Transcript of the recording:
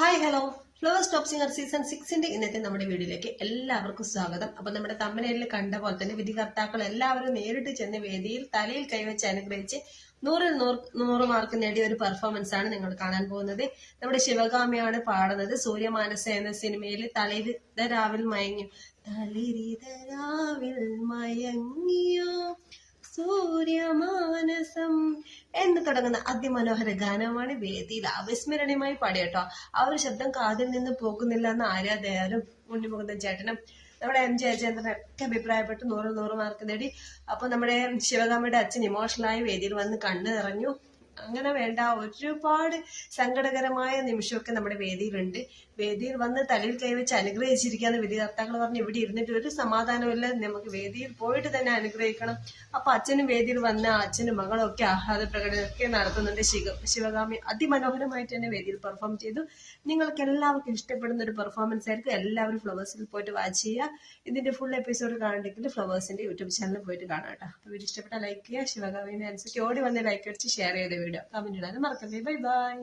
Hi hello flower top singer season സിക്സിന്റെ ഇന്നത്തെ നമ്മുടെ വീഡിയോയിലേക്ക് എല്ലാവർക്കും സ്വാഗതം. അപ്പൊ നമ്മുടെ തമ്മനയിൽ കണ്ട പോലെ തന്നെ വിധികർത്താക്കൾ എല്ലാവരും നേരിട്ട് ചെന്ന് വേദിയിൽ തലയിൽ കൈവച്ച് അനുഗ്രഹിച്ച് നൂറിൽ നൂറ് നൂറ് മാർക്ക് നേടിയ ഒരു പെർഫോമൻസ് ആണ് നിങ്ങൾ കാണാൻ പോകുന്നത്. നമ്മുടെ ശിവകാമിയാണ് പാടുന്നത്. സൂര്യമാനസ എന്ന സിനിമയിൽ തലയിൽ രാവിൽ മയങ്ങി തളിരിത എന്ന് തുടങ്ങുന്ന അതിമനോഹര ഗാനമാണ് വേദിയിൽ അവിസ്മരണീയമായി പാടിയട്ടോ ആ ഒരു ശബ്ദം കാതിൽ നിന്ന് പോകുന്നില്ല എന്ന് ആരാധകരും ഉണ്ണിമുകുന്ദൻ ചേട്ടനും നമ്മുടെ എം ജയചന്ദ്രൻ ഒക്കെ അഭിപ്രായപ്പെട്ട്. നൂറ് നൂറ് മാർക്ക് നേടി. അപ്പൊ നമ്മുടെ ശിവകാമിയുടെ അച്ഛൻ ഇമോഷണലായി വേദിയിൽ വന്ന് കണ്ണു നിറഞ്ഞു അങ്ങനെ വേണ്ട. ഒരുപാട് സങ്കടകരമായ നിമിഷമൊക്കെ നമ്മുടെ വേദിയിലുണ്ട്. വേദിയിൽ വന്ന് തലയിൽ കൈവച്ച് അനുഗ്രഹിച്ചിരിക്കാന്ന് വിധികർത്താക്കൾ പറഞ്ഞ് ഇവിടെ ഇരുന്നിട്ട് ഒരു സമാധാനമില്ല നമുക്ക് വേദിയിൽ പോയിട്ട് തന്നെ അനുഗ്രഹിക്കണം. അപ്പൊ അച്ഛനും വേദിയിൽ വന്ന അച്ഛനും മകളും ഒക്കെ ആഹ്ലാദ പ്രകടനമൊക്കെ നടത്തുന്നുണ്ട്. ശിവ ശിവകാമി അതിമനോഹരമായിട്ട് തന്നെ വേദിയിൽ പെർഫോം ചെയ്തു. നിങ്ങൾക്ക് എല്ലാവർക്കും ഇഷ്ടപ്പെടുന്ന ഒരു പെർഫോമൻസ് ആയിരിക്കും. എല്ലാവരും ഫ്ലവേഴ്സിൽ പോയിട്ട് വാച്ച് ചെയ്യുക. ഇതിന്റെ ഫുൾ എപ്പിസോഡ് കാണണ്ടെങ്കിൽ ഫ്ലവേഴ്സിന്റെ യൂട്യൂബ് ചാനലിൽ പോയിട്ട് കാണാം കേട്ടോ. അപ്പോൾ ഇഷ്ടപ്പെട്ട ലൈക്ക് ചെയ്യുക. ശിവകാമിനെ അനുസരിച്ച് ഓടി വന്ന് ലൈക്ക് അടിച്ച് ഷെയർ ചെയ്ത വീഡിയോ കമന്റ് ഇടാനും മറക്കല്ലേ. Bye bye